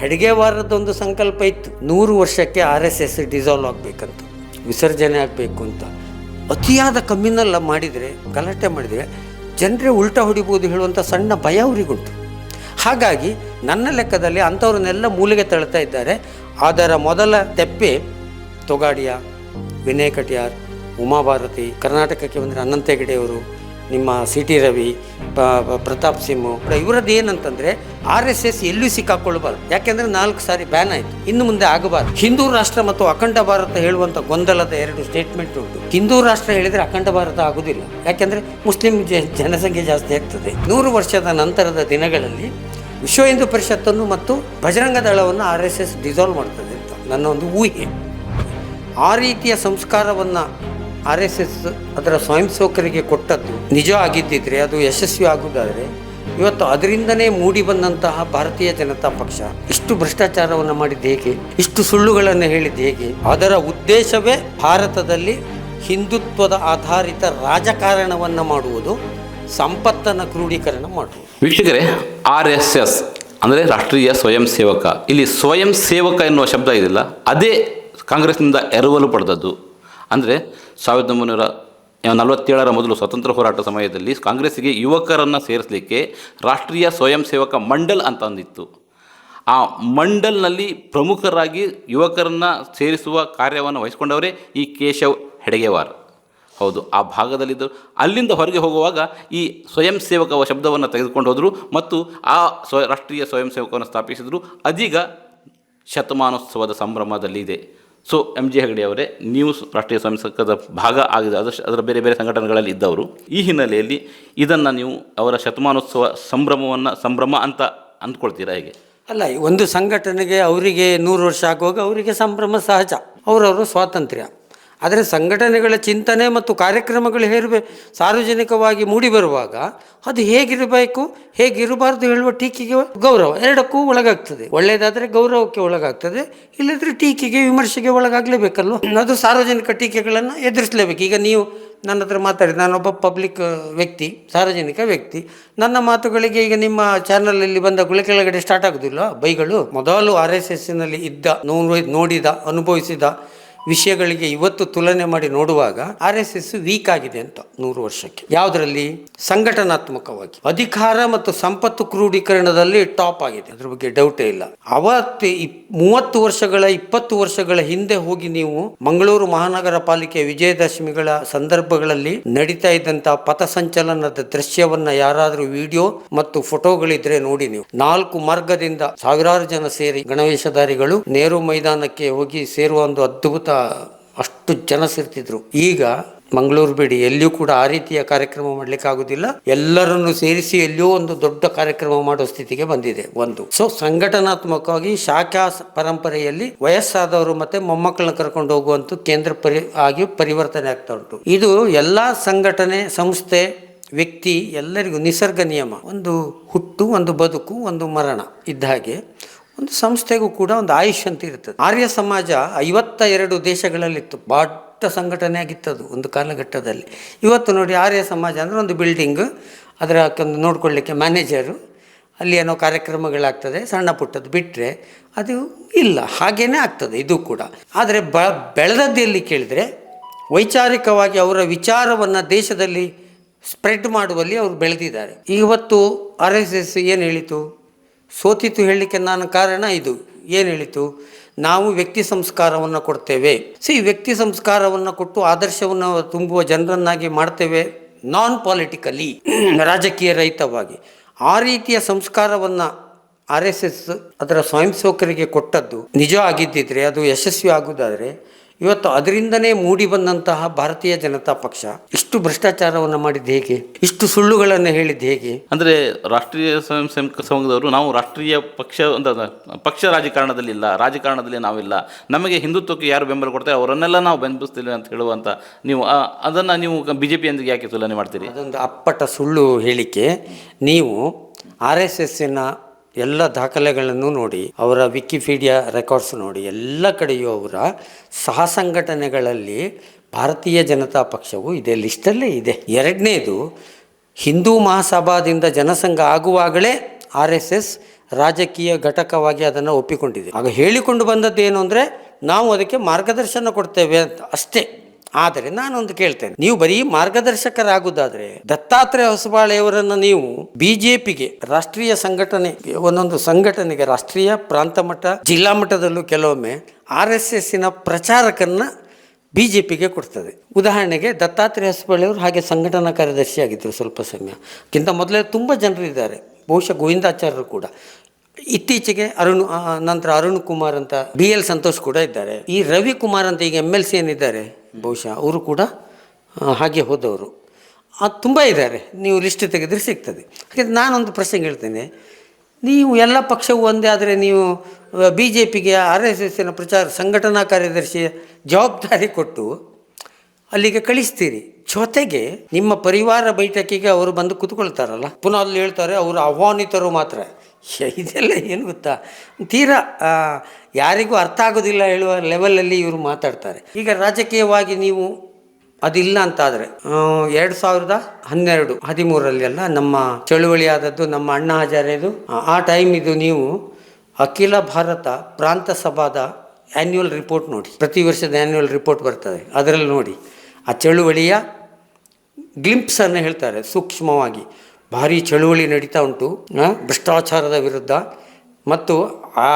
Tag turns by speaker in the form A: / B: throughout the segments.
A: ಹೆಡ್ಗೇವಾರದೊಂದು ಸಂಕಲ್ಪ ಇತ್ತು. ನೂರು ವರ್ಷಕ್ಕೆ ಆರ್ ಎಸ್ ಎಸ್ ಡಿಸಾಲ್ವ್ ಆಗಬೇಕಂತ. ವಿಸರ್ಜನೆ ಆಗಬೇಕು ಅಂತ. ಅತಿಯಾದ ಕಮ್ಮಿನೆಲ್ಲ ಮಾಡಿದರೆ, ಗಲಾಟೆ ಮಾಡಿದರೆ ಜನರೇ ಉಲ್ಟಾ ಹೊಡಿಬೋದು ಹೇಳುವಂಥ ಸಣ್ಣ ಭಯ ಅವರಿಗುಂಟು. ಹಾಗಾಗಿ ನನ್ನ ಲೆಕ್ಕದಲ್ಲಿ ಅಂಥವ್ರನ್ನೆಲ್ಲ ಮೂಲೆಗೆ ತಳ್ತಾ ಇದ್ದಾರೆ. ಅದರ ಮೊದಲ ತೆಪ್ಪೆ ತೊಗಾಡಿಯ, ವಿನಯ್ ಕಟಿಯಾರ್, ಉಮಾಭಾರತಿ, ಕರ್ನಾಟಕಕ್ಕೆ ಬಂದರೆ ಅನಂತ ಹೆಗಡೆಯವರು ನಿಮ್ಮ ಸಿ ಟಿ ರವಿ ಪ್ರತಾಪ್ ಸಿಂಹು ಇವರದ್ದು ಏನಂತಂದರೆ ಆರ್ ಎಸ್ ಎಸ್ ಎಲ್ಲೂ ಸಿಕ್ಕಾಕೊಳ್ಬಾರ್ದು ಯಾಕೆಂದರೆ ನಾಲ್ಕು ಸಾರಿ ಬ್ಯಾನ್ ಆಯಿತು. ಇನ್ನು ಮುಂದೆ ಆಗಬಾರ್ದು. ಹಿಂದೂ ರಾಷ್ಟ್ರ ಮತ್ತು ಅಖಂಡ ಭಾರತ ಹೇಳುವಂಥ ಗೊಂದಲದ ಎರಡು ಸ್ಟೇಟ್ಮೆಂಟ್ ಉಂಟು. ಹಿಂದೂ ರಾಷ್ಟ್ರ ಹೇಳಿದರೆ ಅಖಂಡ ಭಾರತ ಆಗುವುದಿಲ್ಲ ಯಾಕೆಂದರೆ ಮುಸ್ಲಿಂ ಜನಸಂಖ್ಯೆ ಜಾಸ್ತಿ ಆಗ್ತದೆ. ನೂರು ವರ್ಷದ ನಂತರದ ದಿನಗಳಲ್ಲಿ ವಿಶ್ವ ಹಿಂದೂ ಪರಿಷತ್ತನ್ನು ಮತ್ತು ಬಜರಂಗ ದಳವನ್ನು ಆರ್ ಎಸ್ ಎಸ್ ಡಿಸಾಲ್ವ್ ಮಾಡ್ತದೆ ಅಂತ ನನ್ನ ಒಂದು ಊಹೆ. ಆ ರೀತಿಯ ಸಂಸ್ಕಾರವನ್ನು ಆರ್ ಎಸ್ ಎಸ್ ಅದರ ಸ್ವಯಂ ಸೇವಕರಿಗೆ ಕೊಟ್ಟದ್ದು ನಿಜ ಆಗಿದ್ದಿದ್ರೆ ಅದು ಯಶಸ್ವಿ ಆಗುವುದಾದರೆ ಇವತ್ತು ಅದರಿಂದನೇ ಮೂಡಿ ಬಂದಂತಹ ಭಾರತೀಯ ಜನತಾ ಪಕ್ಷ ಇಷ್ಟು ಭ್ರಷ್ಟಾಚಾರವನ್ನು ಮಾಡಿದ್ದು ಹೇಗೆ? ಇಷ್ಟು ಸುಳ್ಳುಗಳನ್ನು ಹೇಳಿದ್ದು ಹೇಗೆ? ಅದರ ಉದ್ದೇಶವೇ ಭಾರತದಲ್ಲಿ ಹಿಂದುತ್ವದ ಆಧಾರಿತ ರಾಜಕಾರಣವನ್ನು ಮಾಡುವುದು ಸಂಪತ್ತನ್ನು ಕ್ರೋಢೀಕರಣ ಮಾಡುವುದು.
B: ವೀಕ್ಷಕರೇ, ಆರ್ ಎಸ್ ಎಸ್ ಅಂದರೆ ರಾಷ್ಟ್ರೀಯ ಸ್ವಯಂ ಸೇವಕ. ಇಲ್ಲಿ ಸ್ವಯಂ ಸೇವಕ ಎನ್ನುವ ಶಬ್ದ ಇದಿಲ್ಲ. ಅದೇ ಕಾಂಗ್ರೆಸ್ನಿಂದ ಎರವಲು ಪಡೆದದ್ದು. ಅಂದರೆ ಸಾವಿರದ ಒಂಬೈನೂರ ನಲವತ್ತೇಳರ ಮೊದಲು ಸ್ವತಂತ್ರ ಹೋರಾಟ ಸಮಯದಲ್ಲಿ ಕಾಂಗ್ರೆಸ್ಸಿಗೆ ಯುವಕರನ್ನು ಸೇರಿಸಲಿಕ್ಕೆ ರಾಷ್ಟ್ರೀಯ ಸ್ವಯಂ ಸೇವಕ ಮಂಡಲ್ ಅಂತ ಅಂದಿತ್ತು. ಆ ಮಂಡಲ್ನಲ್ಲಿ ಪ್ರಮುಖರಾಗಿ ಯುವಕರನ್ನು ಸೇರಿಸುವ ಕಾರ್ಯವನ್ನು ವಹಿಸಿಕೊಂಡವರೇ ಈ ಕೇಶವ್ ಹೆಡಗೇವಾರ್. ಹೌದು, ಆ ಭಾಗದಲ್ಲಿದ್ದರು ಅಲ್ಲಿಂದ ಹೊರಗೆ ಹೋಗುವಾಗ ಈ ಸ್ವಯಂ ಸೇವಕ ಶಬ್ದವನ್ನು ತೆಗೆದುಕೊಂಡು ಹೋದರು ಮತ್ತು ಆ ಸ್ವ, ರಾಷ್ಟ್ರೀಯ ಸ್ವಯಂ ಸೇವಕವನ್ನು ಸ್ಥಾಪಿಸಿದರು. ಅದೀಗ ಶತಮಾನೋತ್ಸವದ ಸಂಭ್ರಮದಲ್ಲಿ ಇದೆ ಸೊ ಎಂ ಜಿ ಹೆಗಡೆ ಅವರೇ, ನೀವು ರಾಷ್ಟ್ರೀಯ ಸ್ವಯಂ ಸಂಘದ ಭಾಗ ಆಗಿದೆ ಅದಷ್ಟು ಅದರ ಬೇರೆ ಬೇರೆ ಸಂಘಟನೆಗಳಲ್ಲಿ ಇದ್ದವರು, ಈ ಹಿನ್ನೆಲೆಯಲ್ಲಿ ಇದನ್ನು ನೀವು ಅವರ ಶತಮಾನೋತ್ಸವ ಸಂಭ್ರಮವನ್ನು ಸಂಭ್ರಮ ಅಂತ ಅಂದ್ಕೊಳ್ತೀರಾ ಹೇಗೆ?
A: ಅಲ್ಲ ಒಂದು ಸಂಘಟನೆಗೆ ಅವರಿಗೆ ನೂರು ವರ್ಷ ಆಗುವಾಗ ಅವರಿಗೆ ಸಂಭ್ರಮ ಸಹಜ. ಅವರವರು ಸ್ವಾತಂತ್ರ್ಯ. ಆದರೆ ಸಂಘಟನೆಗಳ ಚಿಂತನೆ ಮತ್ತು ಕಾರ್ಯಕ್ರಮಗಳು ಹೇರಬೇ ಸಾರ್ವಜನಿಕವಾಗಿ ಮೂಡಿಬರುವಾಗ ಅದು ಹೇಗಿರಬೇಕು, ಹೇಗಿರಬಾರ್ದು ಹೇಳುವ ಟೀಕೆಗೆ ಗೌರವ ಎರಡಕ್ಕೂ ಒಳಗಾಗ್ತದೆ. ಒಳ್ಳೆಯದಾದರೆ ಗೌರವಕ್ಕೆ ಒಳಗಾಗ್ತದೆ ಇಲ್ಲದ್ರೆ ಟೀಕೆಗೆ, ವಿಮರ್ಶೆಗೆ ಒಳಗಾಗಲೇಬೇಕಲ್ವ? ಅದು ಸಾರ್ವಜನಿಕ ಟೀಕೆಗಳನ್ನು ಎದುರಿಸಲೇಬೇಕು. ಈಗ ನೀವು ನನ್ನ ಹತ್ರ ಮಾತಾಡಿ, ನಾನೊಬ್ಬ ಪಬ್ಲಿಕ್ ವ್ಯಕ್ತಿ, ಸಾರ್ವಜನಿಕ ವ್ಯಕ್ತಿ. ನನ್ನ ಮಾತುಗಳಿಗೆ ಈಗ ನಿಮ್ಮ ಚಾನಲಲ್ಲಿ ಬಂದ ಗುಳೆ ಕೆಳಗಡೆ ಸ್ಟಾರ್ಟ್ ಆಗೋದಿಲ್ಲ. ಬೈಗಳು ಮೊದಲು ಆರ್ ಎಸ್ ಎಸ್ನಲ್ಲಿ ಇದ್ದ, ನೋಡು, ನೋಡಿದ, ಅನುಭವಿಸಿದ ವಿಷಯಗಳಿಗೆ ಇವತ್ತು ತುಲನೆ ಮಾಡಿ ನೋಡುವಾಗ ಆರ್ ಎಸ್ ಎಸ್ ವೀಕ್ ಆಗಿದೆ ಅಂತ ನೂರು ವರ್ಷಕ್ಕೆ. ಯಾವುದರಲ್ಲಿ? ಸಂಘಟನಾತ್ಮಕವಾಗಿ. ಅಧಿಕಾರ ಮತ್ತು ಸಂಪತ್ತು ಕ್ರೋಢೀಕರಣದಲ್ಲಿ ಟಾಪ್ ಆಗಿದೆ. ಅದ್ರ ಬಗ್ಗೆ ಡೌಟೇ ಇಲ್ಲ. ಅವತ್ತು ಮೂವತ್ತು ವರ್ಷಗಳ, ಇಪ್ಪತ್ತು ವರ್ಷಗಳ ಹಿಂದೆ ಹೋಗಿ ನೀವು ಮಂಗಳೂರು ಮಹಾನಗರ ಪಾಲಿಕೆ ವಿಜಯದಶಮಿಗಳ ಸಂದರ್ಭಗಳಲ್ಲಿ ನಡೀತಾ ಇದ್ದಂತಹ ಪಥಸಂಚಲನದ ದೃಶ್ಯವನ್ನ ಯಾರಾದರೂ ವಿಡಿಯೋ ಮತ್ತು ಫೋಟೋಗಳಿದ್ರೆ ನೋಡಿ ನೀವು. ನಾಲ್ಕು ಮಾರ್ಗದಿಂದ ಸಾವಿರಾರು ಜನ ಸೇರಿ ಗಣವೇಶಧಾರಿಗಳು, ನೆಹರು ಮೈದಾನಕ್ಕೆ ಹೋಗಿ ಸೇರುವ ಒಂದು ಅದ್ಭುತ ಅಷ್ಟು ಜನ ಸೇರ್ತಿದ್ರು ಈಗ ಮಂಗಳೂರು ಬಿಡಿ, ಎಲ್ಲಿಯೂ ಕೂಡ ಆ ರೀತಿಯ ಕಾರ್ಯಕ್ರಮ ಮಾಡ್ಲಿಕ್ಕೆ ಆಗುದಿಲ್ಲ ಎಲ್ಲರನ್ನು ಸೇರಿಸಿ ಎಲ್ಲಿಯೋ ಒಂದು ದೊಡ್ಡ ಕಾರ್ಯಕ್ರಮ ಮಾಡೋ ಸ್ಥಿತಿಗೆ ಬಂದಿದೆ ಒಂದು. ಸೊ ಸಂಘಟನಾತ್ಮಕವಾಗಿ ಶಾಖಾ ಪರಂಪರೆಯಲ್ಲಿ ವಯಸ್ಸಾದವರು ಮತ್ತೆ ಮೊಮ್ಮಕ್ಕಳನ್ನ ಕರ್ಕೊಂಡು ಹೋಗುವಂತ ಕೇಂದ್ರ ಪರಿ, ಆಗಿ ಪರಿವರ್ತನೆ ಆಗ್ತಾ ಉಂಟು. ಇದು ಎಲ್ಲಾ ಸಂಘಟನೆ, ಸಂಸ್ಥೆ, ವ್ಯಕ್ತಿ ಎಲ್ಲರಿಗೂ ನಿಸರ್ಗ ನಿಯಮ. ಒಂದು ಹುಟ್ಟು, ಒಂದು ಬದುಕು, ಒಂದು ಮರಣ ಇದ್ದ ಹಾಗೆ. ಒಂದು ಸಂಸ್ಥೆಗೂ ಕೂಡ ಒಂದು ಆಯುಷ್ ಅಂತ ಇರ್ತದೆ. ಆರ್ಯ ಸಮಾಜ ಐವತ್ತ ಎರಡು ದೇಶಗಳಲ್ಲಿತ್ತು. ದೊಡ್ಡ ಸಂಘಟನೆ ಆಗಿತ್ತದು ಒಂದು ಕಾಲಘಟ್ಟದಲ್ಲಿ. ಇವತ್ತು ನೋಡಿ ಆರ್ಯ ಸಮಾಜ ಅಂದರೆ ಒಂದು ಬಿಲ್ಡಿಂಗ್. ಅದರ ಒಂದು ನೋಡ್ಕೊಳ್ಳಿಕ್ಕೆ ಮ್ಯಾನೇಜರು. ಅಲ್ಲಿ ಏನೋ ಕಾರ್ಯಕ್ರಮಗಳಾಗ್ತದೆ, ಸಣ್ಣ ಪುಟ್ಟದ್ದು ಬಿಟ್ಟರೆ ಅದು ಇಲ್ಲ. ಹಾಗೇನೇ ಆಗ್ತದೆ ಇದು ಕೂಡ. ಆದರೆ ಬ ಬೆಳೆದದ್ದಲ್ಲಿ ಕೇಳಿದರೆ ವೈಚಾರಿಕವಾಗಿ ಅವರ ವಿಚಾರವನ್ನು ದೇಶದಲ್ಲಿ ಸ್ಪ್ರೆಡ್ ಮಾಡುವಲ್ಲಿ ಅವರು ಬೆಳೆದಿದ್ದಾರೆ. ಇವತ್ತು ಆರ್ ಎಸ್ ಎಸ್ ಏನು ಹೇಳಿತು? ಸೋತಿತು ಹೇಳಲಿಕ್ಕೆ ನಾನು ಕಾರಣ ಇದು. ಏನು ಹೇಳಿತು? ನಾವು ವ್ಯಕ್ತಿ ಸಂಸ್ಕಾರವನ್ನು ಕೊಡ್ತೇವೆ. ಸಿ ವ್ಯಕ್ತಿ ಸಂಸ್ಕಾರವನ್ನು ಕೊಟ್ಟು ಆದರ್ಶವನ್ನು ತುಂಬುವ ಜನರನ್ನಾಗಿ ಮಾಡ್ತೇವೆ ನಾನ್ ಪಾಲಿಟಿಕಲಿ ರಾಜಕೀಯ ರಹಿತವಾಗಿ. ಆ ರೀತಿಯ ಸಂಸ್ಕಾರವನ್ನು ಆರ್ ಎಸ್ ಎಸ್ ಅದರ ಸ್ವಯಂ ಸೇವಕರಿಗೆ ಕೊಟ್ಟದ್ದು ನಿಜ ಆಗಿದ್ದಿದ್ರೆ ಅದು ಯಶಸ್ವಿ ಆಗುವುದಾದರೆ ಇವತ್ತು ಅದರಿಂದನೇ ಮೂಡಿ ಬಂದಂತಹ ಭಾರತೀಯ ಜನತಾ ಪಕ್ಷ ಇಷ್ಟು ಭ್ರಷ್ಟಾಚಾರವನ್ನು ಮಾಡಿದ್ದು ಹೇಗೆ? ಇಷ್ಟು ಸುಳ್ಳುಗಳನ್ನು ಹೇಳಿದ್ದು ಹೇಗೆ?
B: ಅಂದರೆ ರಾಷ್ಟ್ರೀಯ ಸ್ವಯಂ ಸೇವಕ ಸಂಘದವರು ನಾವು ರಾಷ್ಟ್ರೀಯ ಪಕ್ಷ ಅಂತ ಪಕ್ಷ ರಾಜಕಾರಣದಲ್ಲಿ ಇಲ್ಲ ರಾಜಕಾರಣದಲ್ಲಿ ನಾವಿಲ್ಲ. ನಮಗೆ ಹಿಂದುತ್ವಕ್ಕೆ ಯಾರು ಬೆಂಬಲ ಕೊಡ್ತಾರೆ ಅವರನ್ನೆಲ್ಲ ನಾವು ಬೆಂಬಲಿಸ್ತಿಲ್ಲ ಅಂತ ಹೇಳುವಂಥ ನೀವು ಅದನ್ನು ನೀವು ಬಿ ಜೆ ಪಿಯೊಂದಿಗೆ ಯಾಕೆ ತುಲನೆ ಮಾಡ್ತೀರಿ?
A: ಅದೊಂದು ಅಪ್ಪಟ ಸುಳ್ಳು ಹೇಳಿಕೆ. ನೀವು ಆರ್ ಎಸ್ ಎಸ್ಸಿನ ಎಲ್ಲ ದಾಖಲೆಗಳನ್ನು ನೋಡಿ, ಅವರ ವಿಕಿಪೀಡಿಯಾ ರೆಕಾರ್ಡ್ಸ್ ನೋಡಿ, ಎಲ್ಲ ಕಡೆಯೂ ಅವರ ಸಹ ಸಂಘಟನೆಗಳಲ್ಲಿ ಭಾರತೀಯ ಜನತಾ ಪಕ್ಷವು ಇದೆ ಲಿಸ್ಟಲ್ಲೇ ಇದೆ. ಎರಡನೇದು, ಹಿಂದೂ ಮಹಾಸಭಾದಿಂದ ಜನಸಂಘ ಆಗುವಾಗಲೇ ಆರ್ ಎಸ್ ಎಸ್ ರಾಜಕೀಯ ಘಟಕವಾಗಿ ಅದನ್ನು ಒಪ್ಪಿಕೊಂಡಿದೆ. ಆಗ ಹೇಳಿಕೊಂಡು ಬಂದದ್ದು ಏನು ಅಂದರೆ, ನಾವು ಅದಕ್ಕೆ ಮಾರ್ಗದರ್ಶನ ಕೊಡ್ತೇವೆ ಅಂತ ಅಷ್ಟೇ. ಆದರೆ ನಾನೊಂದು ಕೇಳ್ತೇನೆ. ನೀವು ಬರೀ ಮಾರ್ಗದರ್ಶಕರಾಗುವುದಾದ್ರೆ ದತ್ತಾತ್ರೇಯ ಹೊಸಬಾಳೆಯವರನ್ನು ನೀವು ಬಿಜೆಪಿಗೆ ರಾಷ್ಟ್ರೀಯ ಸಂಘಟನೆ ಒಂದೊಂದು ಸಂಘಟನೆಗೆ, ರಾಷ್ಟ್ರೀಯ ಪ್ರಾಂತ ಮಟ್ಟ, ಜಿಲ್ಲಾ ಮಟ್ಟದಲ್ಲೂ ಕೆಲವೊಮ್ಮೆ ಆರ್ ಎಸ್ ಎಸ್ಸಿನ ಪ್ರಚಾರಕನ್ನ ಬಿ ಕೊಡ್ತದೆ. ಉದಾಹರಣೆಗೆ ದತ್ತಾತ್ರೇಯ ಹೊಸಬಾಳೆಯವರು ಹಾಗೆ ಸಂಘಟನಾ ಕಾರ್ಯದರ್ಶಿಯಾಗಿದ್ದರು ಸ್ವಲ್ಪ ಸಮಯ. ಕ್ಕಿಂತ ಮೊದಲೇ ತುಂಬ ಜನರಿದ್ದಾರೆ ಬಹುಶಃ ಗೋವಿಂದಾಚಾರ್ಯರು ಕೂಡ. ಇತ್ತೀಚೆಗೆ ಅರುಣ್ ನಂತರ ಅರುಣ್ ಕುಮಾರ್ ಅಂತ ಬಿ ಎಲ್ ಸಂತೋಷ್ ಕೂಡ ಇದ್ದಾರೆ. ಈ ರವಿ ಕುಮಾರ್ ಅಂತ ಈಗ ಎಂ ಎಲ್ ಸಿ ಏನಿದ್ದಾರೆ? ಬಹುಶಃ ಅವರು ಕೂಡ ಹಾಗೆ ಹೋದವರು. ಅದು ತುಂಬ ಇದ್ದಾರೆ ನೀವು ಲಿಸ್ಟ್ ತೆಗೆದ್ರೆ ಸಿಗ್ತದೆ. ಹಾಗೆ ನಾನೊಂದು ಪ್ರಶ್ನೆ ಹೇಳ್ತೇನೆ. ನೀವು ಎಲ್ಲ ಪಕ್ಷವು ಒಂದೇ ಆದರೆ ನೀವು ಬಿ ಜೆ ಪಿಗೆ ಆರ್ ಎಸ್ ಎಸ್ಸಿನ ಪ್ರಚಾರ ಸಂಘಟನಾ ಕಾರ್ಯದರ್ಶಿಯ ಜವಾಬ್ದಾರಿ ಕೊಟ್ಟು ಅಲ್ಲಿಗೆ ಕಳಿಸ್ತೀರಿ. ಜೊತೆಗೆ ನಿಮ್ಮ ಪರಿವಾರ ಬೈಠಕಿಗೆ ಅವರು ಬಂದು ಕೂತ್ಕೊಳ್ತಾರಲ್ಲ. ಪುನಃ ಅಲ್ಲಿ ಹೇಳ್ತಾರೆ, ಅವರು ಆಹ್ವಾನಿತರು ಮಾತ್ರ. ಇದೆಲ್ಲ ಏನು ಗೊತ್ತಾ? ತೀರಾ ಯಾರಿಗೂ ಅರ್ಥ ಆಗೋದಿಲ್ಲ ಹೇಳುವ ಲೆವೆಲಲ್ಲಿ ಇವರು ಮಾತಾಡ್ತಾರೆ. ಈಗ ರಾಜಕೀಯವಾಗಿ ನೀವು ಅದಿಲ್ಲ ಅಂತಾದರೆ ಎರಡು ಸಾವಿರದ ಹನ್ನೆರಡು ಹದಿಮೂರರಲ್ಲಿ ಅಲ್ಲ ನಮ್ಮ ಚಳುವಳಿ ಆದದ್ದು ನಮ್ಮ ಅಣ್ಣ ಹಜಾರೆದು ಆ ಟೈಮ್ ಇದು ನೀವು ಅಖಿಲ ಭಾರತ ಪ್ರಾಂತ ಸಭಾದ ಆ್ಯನ್ಯುವಲ್ ರಿಪೋರ್ಟ್ ನೋಡಿ. ಪ್ರತಿ ವರ್ಷದ ಆ್ಯನ್ಯುವಲ್ ರಿಪೋರ್ಟ್ ಬರ್ತದೆ, ಅದರಲ್ಲಿ ನೋಡಿ. ಆ ಚಳುವಳಿಯ ಗ್ಲಿಂಪ್ಸನ್ನು ಹೇಳ್ತಾರೆ, ಸೂಕ್ಷ್ಮವಾಗಿ. ಭಾರಿ ಚಳುವಳಿ ನಡೀತಾ ಉಂಟು ಭ್ರಷ್ಟಾಚಾರದ ವಿರುದ್ಧ. ಮತ್ತು ಆ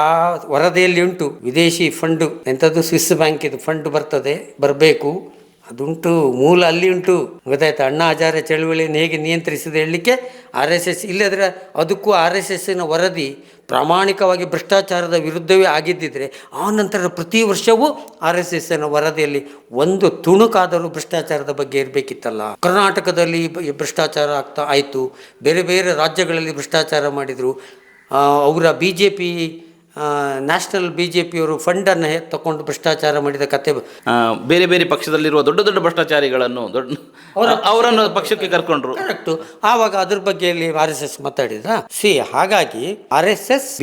A: ವರದಿಯಲ್ಲಿ ಉಂಟು, ವಿದೇಶಿ ಫಂಡು ಎಂಥದ್ದು ಸ್ವಿಸ್ ಬ್ಯಾಂಕಿದು ಫಂಡ್ ಬರ್ತದೆ, ಬರಬೇಕು. ಅದುಂಟು, ಮೂಲ ಅಲ್ಲಿ ಉಂಟು ಗೊತ್ತಾಯ್ತು? ಅಣ್ಣ ಹಜಾರೆ ಚಳುವಳಿಯನ್ನು ಹೇಗೆ ನಿಯಂತ್ರಿಸಿದೆ ಹೇಳಲಿಕ್ಕೆ ಆರ್ ಎಸ್ ಎಸ್ ಇಲ್ಲದ್ರೆ ಅದಕ್ಕೂ ಆರ್ ಎಸ್ ಎಸ್ಸಿನ ವರದಿ ಪ್ರಾಮಾಣಿಕವಾಗಿ ಭ್ರಷ್ಟಾಚಾರದ ವಿರುದ್ಧವೇ ಆಗಿದ್ದಿದ್ರೆ ಆ ನಂತರ ಪ್ರತಿ ವರ್ಷವೂ ಆರ್ ಎಸ್ ಎಸ್ಸಿನ ವರದಿಯಲ್ಲಿ ಒಂದು ತುಣುಕಾದರೂ ಭ್ರಷ್ಟಾಚಾರದ ಬಗ್ಗೆ ಇರಬೇಕಿತ್ತಲ್ಲ. ಕರ್ನಾಟಕದಲ್ಲಿ ಭ್ರಷ್ಟಾಚಾರ ಆಗ್ತಾ ಆಯಿತು. ಬೇರೆ ಬೇರೆ ರಾಜ್ಯಗಳಲ್ಲಿ ಭ್ರಷ್ಟಾಚಾರ ಮಾಡಿದರು. ಅವರ B J P national B J ಪಿಯವರು ಫಂಡನ್ನು ತಗೊಂಡು ಭ್ರಷ್ಟಾಚಾರ ಮಾಡಿದ ಕತೆ ಬ-
B: ಬೇರೆ ಬೇರೆ ಪಕ್ಷದಲ್ಲಿರುವ ದೊಡ್ಡ ದೊಡ್ಡ ಭ್ರಷ್ಟಾಚಾರಿಗಳನ್ನು ದೊಡ್ಡ ಅವರನ್ನು ಪಕ್ಷಕ್ಕೆ ಕರ್ಕೊಂಡ್ರು.
A: ಕರೆಕ್ಟು ಆವಾಗ ಅದ್ರ ಬಗ್ಗೆ ಇಲ್ಲಿ ಆರ್ ಎಸ್ ಎಸ್ ಮಾತಾಡಿದ ಸಿ ಹಾಗಾಗಿ ಆರ್ ಎಸ್ ಎಸ್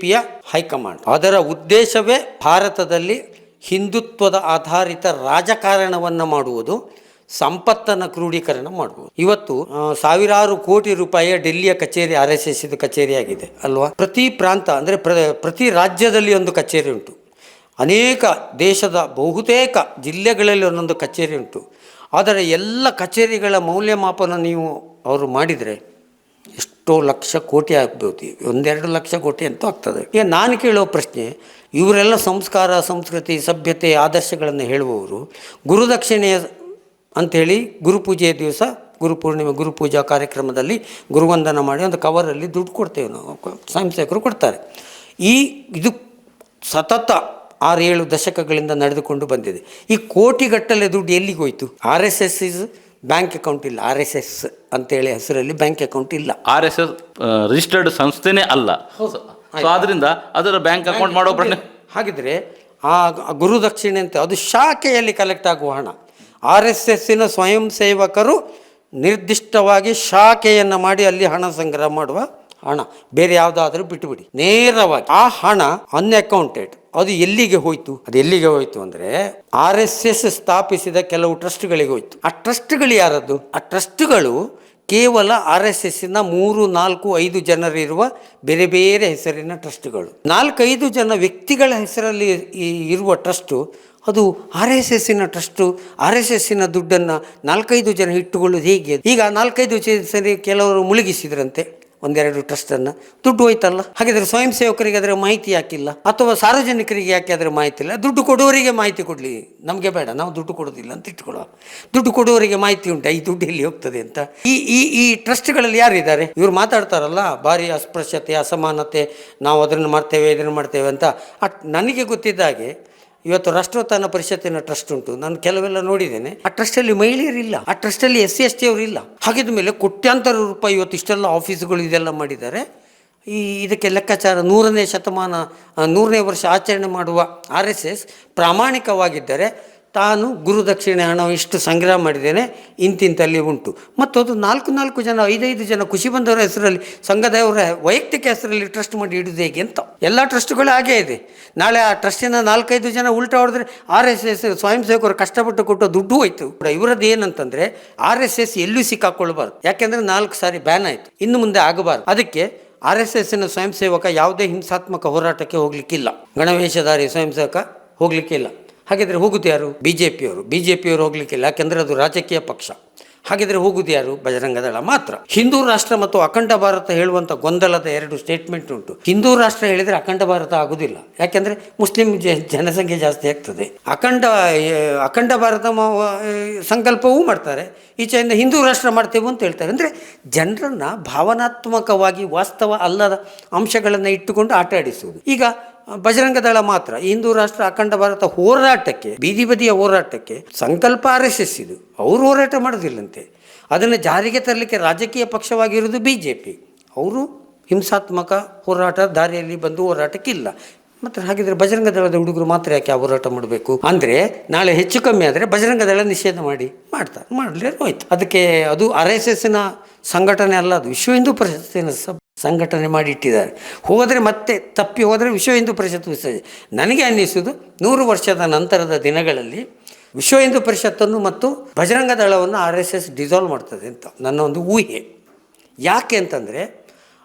A: ಪಿಯ ಹೈಕಮಾಂಡ್. ಅದರ ಉದ್ದೇಶವೇ ಭಾರತದಲ್ಲಿ ಹಿಂದುತ್ವದ ಆಧಾರಿತ ರಾಜಕಾರಣವನ್ನು ಮಾಡುವುದು. ಸಂಪತ್ತನ್ನು ಕ್ರೋಢೀಕರಣ ಮಾಡಬಹುದು ಇವತ್ತು ಸಾವಿರಾರು ಕೋಟಿ ರೂಪಾಯಿಯ ಡೆಲ್ಲಿಯ ಕಚೇರಿ ಆರ್ ಎಸ್ ಎಸ್ ಕಚೇರಿಯಾಗಿದೆ ಅಲ್ವಾ? ಪ್ರತಿ ಪ್ರಾಂತ, ಅಂದರೆ ಪ್ರ, ಪ್ರತಿ ರಾಜ್ಯದಲ್ಲಿ ಒಂದು ಕಚೇರಿ ಉಂಟು. ಅನೇಕ ದೇಶದ ಬಹುತೇಕ ಜಿಲ್ಲೆಗಳಲ್ಲಿ ಒಂದೊಂದು ಕಚೇರಿ ಉಂಟು. ಆದರೆ ಎಲ್ಲ ಕಚೇರಿಗಳ ಮೌಲ್ಯಮಾಪನ ನೀವು ಅವರು ಮಾಡಿದರೆ ಎಷ್ಟೋ ಲಕ್ಷ ಕೋಟಿ ಆಗ್ಬೋದು. ಒಂದೆರಡು ಲಕ್ಷ ಕೋಟಿ ಅಂತೂ ಆಗ್ತದೆ. ಈಗ ನಾನು ಕೇಳೋ ಪ್ರಶ್ನೆ, ಇವರೆಲ್ಲ ಸಂಸ್ಕಾರ, ಸಂಸ್ಕೃತಿ, ಸಭ್ಯತೆ, ಆದರ್ಶಗಳನ್ನು ಹೇಳುವವರು ಗುರುದಕ್ಷಿಣೆಯ ಅಂಥೇಳಿ ಗುರುಪೂಜೆಯ ದಿವಸ ಗುರುಪೂರ್ಣಿಮೆ ಗುರುಪೂಜಾ ಕಾರ್ಯಕ್ರಮದಲ್ಲಿ ಗುರುವಂದನ ಮಾಡಿ ಒಂದು ಕವರಲ್ಲಿ ದುಡ್ಡು ಕೊಡ್ತೇವೆ ನಾವು. ಸ್ವಯಂ ಸೇವಕರು ಕೊಡ್ತಾರೆ. ಈ ಇದು ಸತತ ಆರು ಏಳು ದಶಕಗಳಿಂದ ನಡೆದುಕೊಂಡು ಬಂದಿದೆ. ಈ ಕೋಟಿಗಟ್ಟಲೆ ದುಡ್ಡು ಎಲ್ಲಿಗೆ ಹೋಯ್ತು? R S S is bank account ಇಲ್ಲ. ಆರ್ ಎಸ್ ಎಸ್ ಅಂತೇಳಿ ಹೆಸರಲ್ಲಿ ಬ್ಯಾಂಕ್ ಅಕೌಂಟ್ ಇಲ್ಲ.
B: ಆರ್ ಎಸ್ ಎಸ್ ರಿಜಿಸ್ಟರ್ಡ್ ಸಂಸ್ಥೆನೇ ಅಲ್ಲ. ಸೊ ಆದ್ರಿಂದ ಅದರ ಬ್ಯಾಂಕ್ ಅಕೌಂಟ್ ಮಾಡೋ
A: ಹಾಗಿದ್ರೆ ಆ ಗುರುದಕ್ಷಿಣೆ ಅಂತ ಅದು ಶಾಖೆಯಲ್ಲಿ ಕಲೆಕ್ಟ್ ಆಗುವ ಹಣ. ಆರ್ ಎಸ್ ಎಸ್ಸಿನ ಸ್ವಯಂ ಸೇವಕರು ನಿರ್ದಿಷ್ಟವಾಗಿ ಶಾಖೆಯನ್ನು ಮಾಡಿ ಅಲ್ಲಿ ಹಣ ಸಂಗ್ರಹ ಮಾಡುವ ಹಣ. ಬೇರೆ ಯಾವುದಾದ್ರೂ ಬಿಟ್ಟುಬಿಡಿ. ನೇರವಾಗಿ ಆ ಹಣ ಅನ್ಅಕೌಂಟೆಡ್ ಅದು ಎಲ್ಲಿಗೆ ಹೋಯಿತು? ಅದು ಎಲ್ಲಿಗೆ ಹೋಯಿತು ಅಂದರೆ ಆರ್ ಎಸ್ ಎಸ್ ಸ್ಥಾಪಿಸಿದ ಕೆಲವು ಟ್ರಸ್ಟ್ಗಳಿಗೆ ಹೋಯಿತು. ಆ ಟ್ರಸ್ಟ್ಗಳು ಯಾರದ್ದು? ಆ ಟ್ರಸ್ಟ್ಗಳು ಕೇವಲ ಆರ್ ಎಸ್ ಎಸ್ಸಿನ ಮೂರು, ನಾಲ್ಕು, ಐದು ಜನರಿರುವ ಬೇರೆ ಬೇರೆ ಹೆಸರಿನ ಟ್ರಸ್ಟ್ಗಳು. ನಾಲ್ಕೈದು ಜನ ವ್ಯಕ್ತಿಗಳ ಹೆಸರಲ್ಲಿ ಇರುವ ಟ್ರಸ್ಟು, ಅದು ಆರ್ ಎಸ್ ಎಸ್ಸಿನ ಟ್ರಸ್ಟು. ಆರ್ ಎಸ್ ಎಸ್ಸಿನ ದುಡ್ಡನ್ನು ನಾಲ್ಕೈದು ಜನ ಇಟ್ಟುಕೊಳ್ಳೋದು ಹೇಗೆ? ಈಗ ನಾಲ್ಕೈದು ಜನ ಸರಿ ಕೆಲವರು ಮುಳುಗಿಸಿದ್ರಂತೆ. ಒಂದೆರಡು ಟ್ರಸ್ಟನ್ನು ದುಡ್ಡು ಹೋಯ್ತಲ್ಲ? ಹಾಗಿದ್ರೆ ಸ್ವಯಂ ಸೇವಕರಿಗೆ ಅದರ ಮಾಹಿತಿ ಯಾಕಿಲ್ಲ? ಅಥವಾ ಸಾರ್ವಜನಿಕರಿಗೆ ಯಾಕೆ ಅದರ ಮಾಹಿತಿ ಇಲ್ಲ? ದುಡ್ಡು ಕೊಡುವವರಿಗೆ ಮಾಹಿತಿ ಕೊಡಲಿ. ನಮಗೆ ಬೇಡ, ನಾವು ದುಡ್ಡು ಕೊಡೋದಿಲ್ಲ ಅಂತ ಇಟ್ಕೊಳ್ಳೋ ದುಡ್ಡು ಕೊಡುವವರಿಗೆ ಮಾಹಿತಿ ಉಂಟು? ಈ ದುಡ್ಡು ಇಲ್ಲಿ ಹೋಗ್ತದೆ ಅಂತ. ಈ ಈ ಈ ಟ್ರಸ್ಟ್ಗಳಲ್ಲಿ ಯಾರಿದ್ದಾರೆ? ಇವರು ಮಾತಾಡ್ತಾರಲ್ಲ, ಭಾರಿ ಅಸ್ಪೃಶ್ಯತೆ, ಅಸಮಾನತೆ, ನಾವು ಅದನ್ನು ಮಾಡ್ತೇವೆ, ಇದನ್ನು ಮಾಡ್ತೇವೆ ಅಂತ. ಅಟ್, ನನಗೆ ಗೊತ್ತಿದ್ದ ಹಾಗೆ ಇವತ್ತು ರಾಷ್ಟ್ರೋತ್ಥಾನ ಪರಿಷತ್ತಿನ ಟ್ರಸ್ಟ್ ಉಂಟು. ನಾನು ಕೆಲವೆಲ್ಲ ನೋಡಿದ್ದೇನೆ. ಆ ಟ್ರಸ್ಟಲ್ಲಿ ಮಹಿಳೆಯರಿಲ್ಲ ಆ ಟ್ರಸ್ಟಲ್ಲಿ ಎಸ್ ಸಿ ಎಸ್ ಟಿ ಅವರು ಇಲ್ಲ. ಹಾಗಿದ ಮೇಲೆ ಕೋಟ್ಯಾಂತರ ರೂಪಾಯಿ ಇವತ್ತು ಇಷ್ಟೆಲ್ಲ ಆಫೀಸ್ಗಳು ಇದೆಲ್ಲ ಮಾಡಿದ್ದಾರೆ. ಈ ಇದಕ್ಕೆ ಲೆಕ್ಕಾಚಾರ ನೂರನೇ ಶತಮಾನ ನೂರನೇ ವರ್ಷ ಆಚರಣೆ ಮಾಡುವ ಆರ್ ಎಸ್ ಎಸ್ ಪ್ರಾಮಾಣಿಕವಾಗಿದ್ದರೆ ತಾನು ಗುರುದಕ್ಷಿಣೆ ಹಣ ಇಷ್ಟು ಸಂಗ್ರಹ ಮಾಡಿದ್ದೇನೆ, ಇಂತಿಂತಲ್ಲಿ ಉಂಟು. ಮತ್ತು ಅದು ನಾಲ್ಕು ನಾಲ್ಕು ಜನ, ಐದೈದು ಜನ ಖುಷಿ ಬಂದವರ ಹೆಸರಲ್ಲಿ, ಸಂಘದವರ ವೈಯಕ್ತಿಕ ಹೆಸರಲ್ಲಿ ಟ್ರಸ್ಟ್ ಮಾಡಿ ಇಡುದು ಹೇಗೆ ಅಂತ. ಎಲ್ಲ ಟ್ರಸ್ಟ್ಗಳು ಹಾಗೇ ಇದೆ. ನಾಳೆ ಆ ಟ್ರಸ್ಟಿನ ನಾಲ್ಕೈದು ಜನ ಉಲ್ಟಾ ಹೊಡೆದ್ರೆ ಆರ್ ಎಸ್ ಎಸ್ ಸ್ವಯಂ ಸೇವಕರು ಕಷ್ಟಪಟ್ಟು ಕೊಟ್ಟು ದುಡ್ಡು ಹೋಯ್ತು. ಇವರದ್ದು ಏನಂತಂದ್ರೆ, ಆರ್ ಎಸ್ ಎಸ್ ಎಲ್ಲೂ ಸಿಕ್ಕಾಕೊಳ್ಬಾರ್ದು. ಯಾಕೆಂದ್ರೆ ನಾಲ್ಕು ಸಾರಿ ಬ್ಯಾನ್ ಆಯಿತು. ಇನ್ನು ಮುಂದೆ ಆಗಬಾರ್ದು. ಅದಕ್ಕೆ ಆರ್ ಎಸ್ ಎಸ್ಸಿನ ಸ್ವಯಂ ಸೇವಕ ಯಾವುದೇ ಹಿಂಸಾತ್ಮಕ ಹೋರಾಟಕ್ಕೆ ಹೋಗಲಿಕ್ಕಿಲ್ಲ. ಗಣವೇಶಧಾರಿ ಸ್ವಯಂ ಸೇವಕ ಹೋಗಲಿಕ್ಕಿಲ್ಲ. ಹಾಗಿದ್ರೆ ಹೋಗುದು ಯಾರು? ಬಿ ಜೆ ಪಿಯವರು ಬಿ ಜೆ ಪಿಯವರು ಹೋಗಲಿಕ್ಕಿಲ್ಲ, ಯಾಕೆಂದರೆ ಅದು ರಾಜಕೀಯ ಪಕ್ಷ. ಹಾಗಿದ್ರೆ ಹೋಗುದು ಯಾರು? ಬಜರಂಗದಳ ಮಾತ್ರ. ಹಿಂದೂ ರಾಷ್ಟ್ರ ಮತ್ತು ಅಖಂಡ ಭಾರತ ಹೇಳುವಂಥ ಗೊಂದಲದ ಎರಡು ಸ್ಟೇಟ್ಮೆಂಟ್ ಉಂಟು. ಹಿಂದೂ ರಾಷ್ಟ್ರ ಹೇಳಿದರೆ ಅಖಂಡ ಭಾರತ ಆಗುದಿಲ್ಲ. ಯಾಕೆಂದರೆ ಮುಸ್ಲಿಂ ಜನಸಂಖ್ಯೆ ಜಾಸ್ತಿ ಆಗ್ತದೆ. ಅಖಂಡ ಅಖಂಡ ಭಾರತ ಸಂಕಲ್ಪವೂ ಮಾಡ್ತಾರೆ. ಈಚೆಯಿಂದ ಹಿಂದೂ ರಾಷ್ಟ್ರ ಮಾಡ್ತೇವೆ ಅಂತ ಹೇಳ್ತಾರೆ. ಅಂದರೆ ಜನರನ್ನು ಭಾವನಾತ್ಮಕವಾಗಿ ವಾಸ್ತವ ಅಲ್ಲದ ಅಂಶಗಳನ್ನು ಇಟ್ಟುಕೊಂಡು ಆಟ ಆಡಿಸುವುದು. ಈಗ ಬಜರಂಗ ದಳ ಮಾತ್ರ, ಹಿಂದೂ ರಾಷ್ಟ್ರ ಅಖಂಡ ಭಾರತ ಹೋರಾಟಕ್ಕೆ, ಬೀದಿ ಬದಿಯ ಹೋರಾಟಕ್ಕೆ ಸಂಕಲ್ಪ ಆರ್ ಎಸ್ ಎಸ್ ಇದು ಅವರು ಹೋರಾಟ ಮಾಡೋದಿಲ್ಲಂತೆ. ಅದನ್ನು ಜಾರಿಗೆ ತರಲಿಕ್ಕೆ ರಾಜಕೀಯ ಪಕ್ಷವಾಗಿರುವುದು ಬಿ ಜೆ ಪಿ ಅವರು ಹಿಂಸಾತ್ಮಕ ಹೋರಾಟ ದಾರಿಯಲ್ಲಿ ಬಂದು ಹೋರಾಟಕ್ಕಿಲ್ಲ. ಮತ್ತು ಹಾಗಿದ್ರೆ ಬಜರಂಗ ದಳದ ಹುಡುಗರು ಮಾತ್ರ ಯಾಕೆ ಆ ಹೋರಾಟ ಮಾಡಬೇಕು? ಅಂದರೆ ನಾಳೆ ಹೆಚ್ಚು ಕಮ್ಮಿ ಆದರೆ ಬಜರಂಗ ದಳ ನಿಷೇಧ ಮಾಡಿ ಮಾಡ್ತಾರೆ. ಮಾಡಲಿ ಹೋಯ್ತು. ಅದಕ್ಕೆ ಅದು ಆರ್ ಎಸ್ ಎಸ್ಸಿನ ಸಂಘಟನೆ ಅಲ್ಲ, ಅದು ವಿಶ್ವ ಹಿಂದೂ ಪರಿಷತ್ತಿನ ಸಂಘಟನೆ ಮಾಡಿ ಇಟ್ಟಿದ್ದಾರೆ ಹೋದರೆ ಮತ್ತೆ ತಪ್ಪಿ ಹೋದರೆ ವಿಶ್ವ ಹಿಂದೂ ಪರಿಷತ್ ವಿಸರ್ಜನೆ. ನನಗೆ ಅನ್ನಿಸುವುದು ನೂರು ವರ್ಷದ ನಂತರದ ದಿನಗಳಲ್ಲಿ ವಿಶ್ವ ಹಿಂದೂ ಪರಿಷತ್ತನ್ನು ಮತ್ತು ಬಜರಂಗ ದಳವನ್ನು ಆರ್ ಎಸ್ ಎಸ್ ಡಿಸಾಲ್ವ್ ಮಾಡ್ತದೆ ಅಂತ ನನ್ನ ಒಂದು ಊಹೆ. ಯಾಕೆ ಅಂತಂದರೆ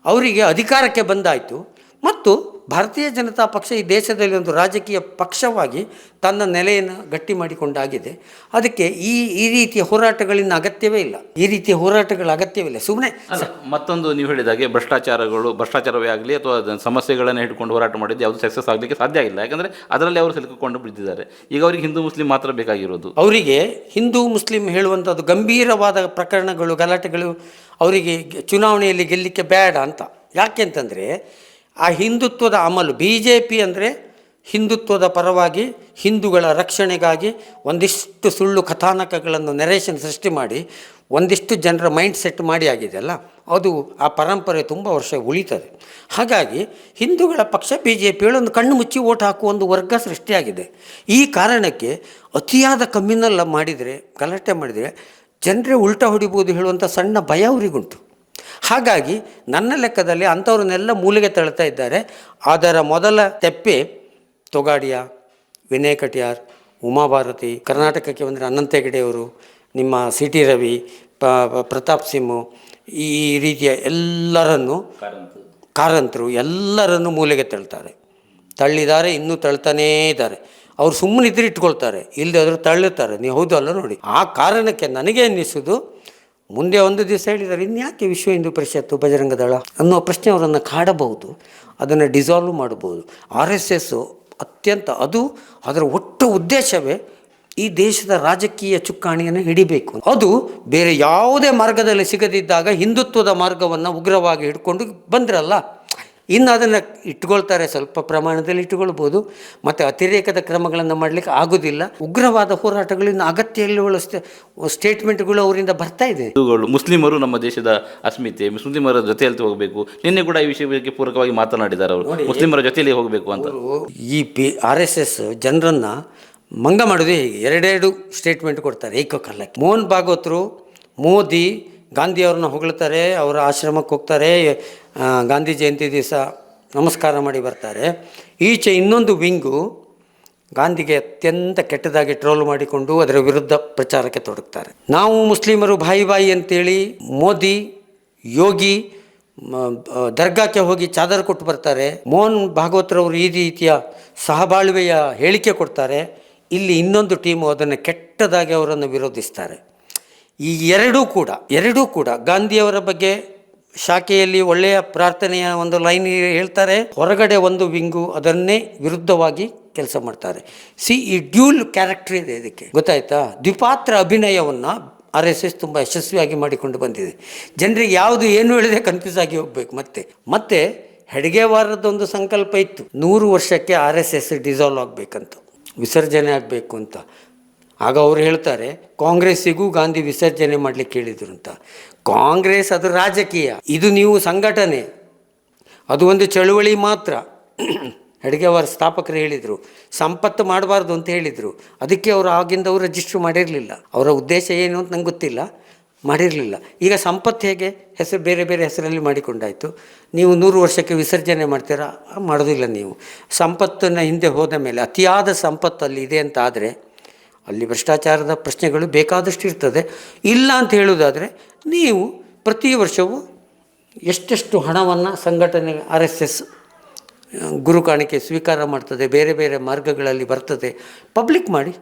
A: ಅವರಿಗೆ ಅಧಿಕಾರಕ್ಕೆ ಬಂದಾಯಿತು ಮತ್ತು ಭಾರತೀಯ ಜನತಾ ಪಕ್ಷ ಈ ದೇಶದಲ್ಲಿ ಒಂದು ರಾಜಕೀಯ ಪಕ್ಷವಾಗಿ ತನ್ನ ನೆಲೆಯನ್ನು ಗಟ್ಟಿ ಮಾಡಿಕೊಂಡಾಗಿದೆ. ಅದಕ್ಕೆ ಈ ಈ ರೀತಿಯ ಹೋರಾಟಗಳಿಂದ ಅಗತ್ಯವೇ ಇಲ್ಲ. ಈ ರೀತಿಯ ಹೋರಾಟಗಳ ಅಗತ್ಯವಿಲ್ಲ ಸುಮ್ಮನೆ
B: ಮತ್ತೊಂದು ನೀವು ಹೇಳಿದಾಗೆ ಭ್ರಷ್ಟಾಚಾರಗಳು ಭ್ರಷ್ಟಾಚಾರವೇ ಆಗಲಿ ಅಥವಾ ಅದನ್ನ ಸಮಸ್ಯೆಗಳನ್ನು ಹಿಡ್ಕೊಂಡು ಹೋರಾಟ ಮಾಡಿದ್ದು ಯಾವುದು ಸಕ್ಸಸ್ ಆಗಲಿಕ್ಕೆ ಸಾಧ್ಯ ಇಲ್ಲ. ಯಾಕಂದರೆ ಅದರಲ್ಲಿ ಅವರು ಸಿಲುಕಿಕೊಂಡು ಬಿದ್ದಿದ್ದಾರೆ. ಈಗ ಅವರಿಗೆ ಹಿಂದೂ ಮುಸ್ಲಿಂ ಮಾತ್ರ ಬೇಕಾಗಿರೋದು.
A: ಅವರಿಗೆ ಹಿಂದೂ ಮುಸ್ಲಿಂ ಹೇಳುವಂಥದ್ದು ಗಂಭೀರವಾದ ಪ್ರಕರಣಗಳು ಗಲಾಟೆಗಳು ಅವರಿಗೆ ಚುನಾವಣೆಯಲ್ಲಿ ಗೆಲ್ಲಲಿಕ್ಕೆ ಬೇಡ ಅಂತ. ಯಾಕೆ ಅಂತಂದರೆ ಆ ಹಿಂದುತ್ವದ ಅಮಲು, ಬಿ ಜೆ ಪಿ ಅಂದರೆ ಹಿಂದುತ್ವದ ಪರವಾಗಿ ಹಿಂದೂಗಳ ರಕ್ಷಣೆಗಾಗಿ ಒಂದಿಷ್ಟು ಸುಳ್ಳು ಕಥಾನಕಗಳನ್ನು ನೆರೇಷನ್ ಸೃಷ್ಟಿ ಮಾಡಿ ಒಂದಿಷ್ಟು ಜನರ ಮೈಂಡ್ ಸೆಟ್ ಮಾಡಿ ಆಗಿದೆಯಲ್ಲ ಅದು ಆ ಪರಂಪರೆ ತುಂಬ ವರ್ಷ ಉಳಿತದೆ. ಹಾಗಾಗಿ ಹಿಂದೂಗಳ ಪಕ್ಷ ಬಿ ಜೆ ಒಂದು ಕಣ್ಣು ಮುಚ್ಚಿ ಓಟ್ ಹಾಕುವ ಒಂದು ವರ್ಗ ಸೃಷ್ಟಿಯಾಗಿದೆ ಈ ಕಾರಣಕ್ಕೆ ಅತಿಯಾದ ಕಮ್ಮಿನಲ್ಲ ಮಾಡಿದರೆ, ಗಲಾಟೆ ಮಾಡಿದರೆ ಜನರೇ ಉಲ್ಟಾ ಹೊಡಿಬೋದು ಹೇಳುವಂಥ ಸಣ್ಣ ಭಯ ಅವರಿಗುಂಟು. ಹಾಗಾಗಿ ನನ್ನ ಲೆಕ್ಕದಲ್ಲಿ ಅಂಥವ್ರನ್ನೆಲ್ಲ ಮೂಲೆಗೆ ತಳ್ತಾ ಇದ್ದಾರೆ. ಅದರ ಮೊದಲ ತೆಪ್ಪೆ ತೊಗಾಡಿಯ, ವಿನಯ್ ಕಟಿಯಾರ್ ಉಮಾಭಾರತಿ ಕರ್ನಾಟಕಕ್ಕೆ ಬಂದರೆ ಅನಂತ ಹೆಗಡೆಯವರು ನಿಮ್ಮ ಸಿ ಟಿ ರವಿ, ಪ ಪ್ರತಾಪ್ ಸಿಂಹು, ಈ ರೀತಿಯ ಎಲ್ಲರನ್ನು ಕಾರಂತರು ಎಲ್ಲರನ್ನು ಮೂಲೆಗೆ ತಳ್ತಾರೆ. ತಳ್ಳಿದ್ದಾರೆ, ಇನ್ನೂ ತಳ್ತಾನೇ ಇದ್ದಾರೆ. ಅವ್ರು ಸುಮ್ಮನೆ ಇದ್ರೆ ಇಟ್ಕೊಳ್ತಾರೆ ಇಲ್ಲದೆ ಆದರೂ ತಳ್ಳುತ್ತಾರೆ ನೀವು ಹೌದು ಅಲ್ಲ ನೋಡಿ. ಆ ಕಾರಣಕ್ಕೆ ನನಗೆ ಅನ್ನಿಸೋದು ಮುಂದೆ ಒಂದು ದಿವಸ ಹೇಳಿದರೆ ಇನ್ಯಾಕೆ ವಿಶ್ವ ಹಿಂದೂ ಪರಿಷತ್ತು ಬಜರಂಗದಳ ಅನ್ನೋ ಪ್ರಶ್ನೆ ಅವರನ್ನು ಕಾಡಬಹುದು, ಅದನ್ನು ಡಿಸಾಲ್ವ್ ಮಾಡಬಹುದು. ಆರ್ ಎಸ್ ಎಸ್ಸು ಅತ್ಯಂತ, ಅದು ಅದರ ಒಟ್ಟು ಉದ್ದೇಶವೇ ಈ ದೇಶದ ರಾಜಕೀಯ ಚುಕ್ಕಾಣಿಯನ್ನು ಹಿಡಿಬೇಕು. ಅದು ಬೇರೆ ಯಾವುದೇ ಮಾರ್ಗದಲ್ಲಿ ಸಿಗದಿದ್ದಾಗ ಹಿಂದುತ್ವದ ಮಾರ್ಗವನ್ನು ಉಗ್ರವಾಗಿ ಹಿಡ್ಕೊಂಡು ಬಂದ್ರಲ್ಲ ಇನ್ನು ಅದನ್ನು ಇಟ್ಕೊಳ್ತಾರೆ ಸ್ವಲ್ಪ ಪ್ರಮಾಣದಲ್ಲಿ ಇಟ್ಟುಕೊಳ್ಬೋದು ಮತ್ತು ಅತಿರೇಕದ ಕ್ರಮಗಳನ್ನು ಮಾಡಲಿಕ್ಕೆ ಆಗೋದಿಲ್ಲ. ಉಗ್ರವಾದ ಹೋರಾಟಗಳಿಂದ ಅಗತ್ಯ ಇಲ್ಲುವ ಸ್ಟೇಟ್ಮೆಂಟ್ಗಳು ಅವರಿಂದ ಬರ್ತಾ ಇದೆ.
B: ಮುಸ್ಲಿಮರು ನಮ್ಮ ದೇಶದ ಅಸ್ಮಿತೆ ಮುಸ್ಲಿಮರ ಜೊತೆಯಲ್ಲಿ ಹೋಗಬೇಕು. ನಿನ್ನೆ ಕೂಡ ಈ ವಿಷಯ ಬಗ್ಗೆ ಪೂರಕವಾಗಿ ಮಾತನಾಡಿದ್ದಾರೆ ಅವರು. ಮುಸ್ಲಿಮರ ಜೊತೆಯಲ್ಲಿ ಹೋಗಬೇಕು ಅಂತ.
A: ಈ ಪಿ ಆರ್ ಎಸ್ ಎಸ್ ಜನರನ್ನು ಮಂಗ ಮಾಡೋದು ಹೇಗೆ? ಎರಡೆರಡು ಸ್ಟೇಟ್ಮೆಂಟ್ ಕೊಡ್ತಾರೆ ಏಕಕಾಲಕ್ಕೆ. ಮೋಹನ್ ಭಾಗವತರು ಮೋದಿ ಗಾಂಧಿಯವ್ರನ್ನ ಹೊಗಳ್ತಾರೆ ಅವರ ಆಶ್ರಮಕ್ಕೆ ಹೋಗ್ತಾರೆ ಗಾಂಧಿ ಜಯಂತಿ ದಿವಸ ನಮಸ್ಕಾರ ಮಾಡಿ ಬರ್ತಾರೆ. ಈಚೆ ಇನ್ನೊಂದು ವಿಂಗು ಗಾಂಧಿಗೆ ಅತ್ಯಂತ ಕೆಟ್ಟದಾಗಿ ಟ್ರೋಲ್ ಮಾಡಿಕೊಂಡು ಅದರ ವಿರುದ್ಧ ಪ್ರಚಾರಕ್ಕೆ ತೊಡಗ್ತಾರೆ. ನಾವು ಮುಸ್ಲಿಮರು ಬಾಯಿ ಬಾಯಿ ಅಂತೇಳಿ ಮೋದಿ, ಯೋಗಿ ದರ್ಗಾಕ್ಕೆ ಹೋಗಿ ಚಾದರ್ ಕೊಟ್ಟು ಬರ್ತಾರೆ. ಮೋಹನ್ ಭಾಗವತರವರು ಈ ರೀತಿಯ ಸಹಬಾಳ್ವೆಯ ಹೇಳಿಕೆ ಕೊಡ್ತಾರೆ. ಇಲ್ಲಿ ಇನ್ನೊಂದು ಟೀಮು ಅದನ್ನು ಕೆಟ್ಟದಾಗಿ ಅವರನ್ನು ವಿರೋಧಿಸ್ತಾರೆ. ಈ ಎರಡೂ ಕೂಡ ಎರಡೂ ಕೂಡ ಗಾಂಧಿಯವರ ಬಗ್ಗೆ ಶಾಖೆಯಲ್ಲಿ ಒಳ್ಳೆಯ ಪ್ರಾರ್ಥನೆಯ ಒಂದು ಲೈನ್ ಹೇಳ್ತಾರೆ, ಹೊರಗಡೆ ಒಂದು ವಿಂಗು ಅದನ್ನೇ ವಿರುದ್ಧವಾಗಿ ಕೆಲಸ ಮಾಡ್ತಾರೆ. ಸಿ, ಈ ಡ್ಯೂಲ್ ಕ್ಯಾರೆಕ್ಟರ್ ಇದೆ ಇದಕ್ಕೆ. ಗೊತ್ತಾಯ್ತಾ? ದ್ವಿಪಾತ್ರ ಅಭಿನಯವನ್ನು ಆರ್ ಎಸ್ ಎಸ್ ತುಂಬ ಯಶಸ್ವಿಯಾಗಿ ಮಾಡಿಕೊಂಡು ಬಂದಿದೆ. ಜನರಿಗೆ ಯಾವುದು ಏನು ಹೇಳಿದೆ ಕನ್ಫ್ಯೂಸ್ ಆಗಿ ಹೋಗ್ಬೇಕು. ಮತ್ತೆ ಮತ್ತೆ ಹೆಡ್ಗೆವಾರದೊಂದು ಸಂಕಲ್ಪ ಇತ್ತು. ನೂರು ವರ್ಷಕ್ಕೆ ಆರ್ ಎಸ್ ಎಸ್ ಡಿಸಾಲ್ವ್ ಆಗಬೇಕಂತ, ವಿಸರ್ಜನೆ ಆಗಬೇಕು ಅಂತ. ಆಗ ಅವರು ಹೇಳ್ತಾರೆ, ಕಾಂಗ್ರೆಸ್ಸಿಗೂ ಗಾಂಧಿ ವಿಸರ್ಜನೆ ಮಾಡಲಿಕ್ಕೆ ಹೇಳಿದರು ಅಂತ. ಕಾಂಗ್ರೆಸ್ ಅದು ರಾಜಕೀಯ, ಇದು ನೀವು ಸಂಘಟನೆ, ಅದು ಒಂದು ಚಳುವಳಿ ಮಾತ್ರ. ಅಡುಗೆ ಅವರ ಸ್ಥಾಪಕರು ಹೇಳಿದರು, ಸಂಪತ್ತು ಮಾಡಬಾರ್ದು ಅಂತ ಹೇಳಿದರು. ಅದಕ್ಕೆ ಅವರು ಆಗಿಂದ ಅವರು ರಿಜಿಸ್ಟ್ರ್ ಮಾಡಿರಲಿಲ್ಲ. ಅವರ ಉದ್ದೇಶ ಏನು ಅಂತ ನಂಗೆ ಗೊತ್ತಿಲ್ಲ, ಮಾಡಿರಲಿಲ್ಲ. ಈಗ ಸಂಪತ್ತು ಹೇಗೆ? ಹೆಸರು ಬೇರೆ ಬೇರೆ ಹೆಸರಲ್ಲಿ ಮಾಡಿಕೊಂಡಾಯಿತು. ನೀವು ನೂರು ವರ್ಷಕ್ಕೆ ವಿಸರ್ಜನೆ ಮಾಡ್ತೀರಾ? ಮಾಡೋದಿಲ್ಲ ನೀವು. ಸಂಪತ್ತನ್ನು ಹಿಂದೆ ಹೋದ ಮೇಲೆ, ಅತಿಯಾದ ಸಂಪತ್ತು ಅಲ್ಲಿ ಇದೆ ಅಂತ ಆದರೆ ಅಲ್ಲಿ ಭ್ರಷ್ಟಾಚಾರದ ಪ್ರಶ್ನೆಗಳು ಬೇಕಾದಷ್ಟು ಇರ್ತದೆ. ಇಲ್ಲ ಅಂತ ಹೇಳುವುದಾದರೆ ನೀವು ಪ್ರತಿ ವರ್ಷವೂ ಎಷ್ಟೆಷ್ಟು ಹಣವನ್ನು ಸಂಘಟನೆ ಆರ್ ಎಸ್ ಎಸ್ ಗುರು ಕಾಣಿಕೆ ಸ್ವೀಕಾರ ಮಾಡ್ತದೆ, ಬೇರೆ ಬೇರೆ ಮಾರ್ಗಗಳಲ್ಲಿ ಬರ್ತದೆ ಪಬ್ಲಿಕ್ ಮಾಡಿ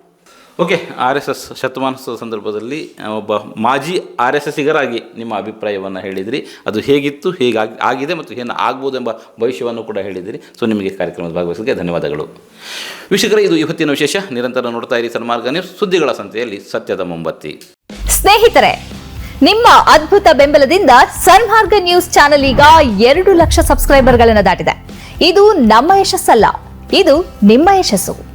B: ಓಕೆ, ಆರ್ ಎಸ್ ಎಸ್ ಶತಮಾನೋತ್ಸವ ಸಂದರ್ಭದಲ್ಲಿ ಒಬ್ಬ ಮಾಜಿ ಆರ್ ಎಸ್ ಎಸ್ಸಿಗರಾಗಿ ನಿಮ್ಮ ಅಭಿಪ್ರಾಯವನ್ನು ಹೇಳಿದಿರಿ. ಅದು ಹೇಗಿತ್ತು ಹೇಗಾಗಿ ಆಗಿದೆ ಮತ್ತು ಏನು ಆಗ್ಬೋದು ಎಂಬ ಭವಿಷ್ಯವನ್ನು ಕೂಡ ಹೇಳಿದಿರಿ. ಸೊ, ನಿಮಗೆ ಕಾರ್ಯಕ್ರಮದ ಭಾಗವಹಿಸಲಿಕ್ಕೆ ಧನ್ಯವಾದಗಳು. ವೀಕ್ಷಕರೇ, ಇದು ಇವತ್ತಿನ ವಿಶೇಷ. ನಿರಂತರ ನೋಡ್ತಾ ಇರಿ ಸನ್ಮಾರ್ಗ ನ್ಯೂಸ್. ಸುದ್ದಿಗಳ ಸಂತೆಯಲ್ಲಿ ಸತ್ಯದ ಮೊಂಬತ್ತಿ.
C: ಸ್ನೇಹಿತರೆ, ನಿಮ್ಮ ಅದ್ಭುತ ಬೆಂಬಲದಿಂದ ಸನ್ಮಾರ್ಗ ನ್ಯೂಸ್ ಚಾನೆಲ್ ಈಗ ಎರಡು ಲಕ್ಷ ಸಬ್ಸ್ಕ್ರೈಬರ್ಗಳನ್ನು ದಾಟಿದೆ. ಇದು ನಮ್ಮ ಯಶಸ್ಸಲ್ಲ, ಇದು ನಿಮ್ಮ ಯಶಸ್ಸು.